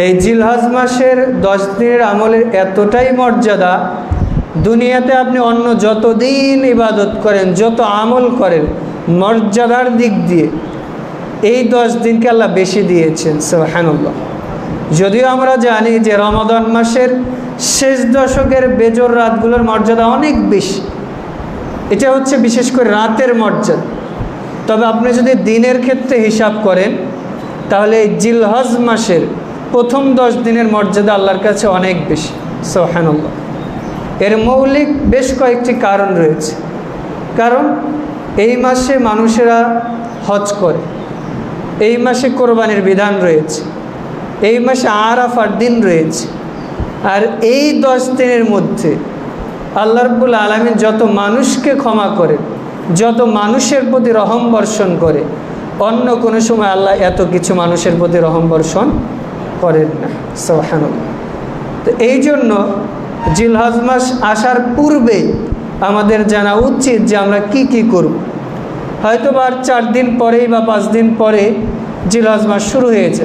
এই জিলহজ মাসের দশ দিনের আমলের এতটাই মর্যাদা, দুনিয়াতে আপনি অন্য যত দিন ইবাদত করেন, যত আমল করেন, মর্যাদার দিক দিয়ে এই দশ দিনকে আল্লাহ বেশি দিয়েছেন সোহানুল্লাহ যদিও আমরা জানি যে রমাদান মাসের শেষ দশকের বেজর রাতগুলোর মর্যাদা অনেক বেশি। এটা হচ্ছে বিশেষ করে রাতের মর্যাদা। তবে আপনি যদি দিনের ক্ষেত্রে হিসাব করেন, তাহলে এই জিলহজ মাসের প্রথম দশ দিনের মর্যাদা আল্লাহর কাছে অনেক বেশি সোহানুল্লাহ এর মৌলিক বেশ কয়েকটি কারণ রয়েছে। কারণ, এই মাসে মানুষেরা হজ করে, এই মাসে কোরবানির বিধান রয়েছে, এই মাসে আরাফার দিন রয়েছে, আর এই দশ দিনের মধ্যে আল্লাহ রব্বুল আলমী যত মানুষকে ক্ষমা করে, যত মানুষের প্রতি রহম বর্ষণ করে, অন্য কোনো সময় আল্লাহ এত কিছু মানুষের প্রতি রহম বর্ষণ করেন না সোহান তো এই জন্য জিলহজ মাস আসার পূর্বেই আমাদের জানা উচিত যে আমরা কি কি করব। হয়তো বা চার দিন পরেই বা পাঁচ দিন পরে জিলহজ মাস শুরু হয়েছে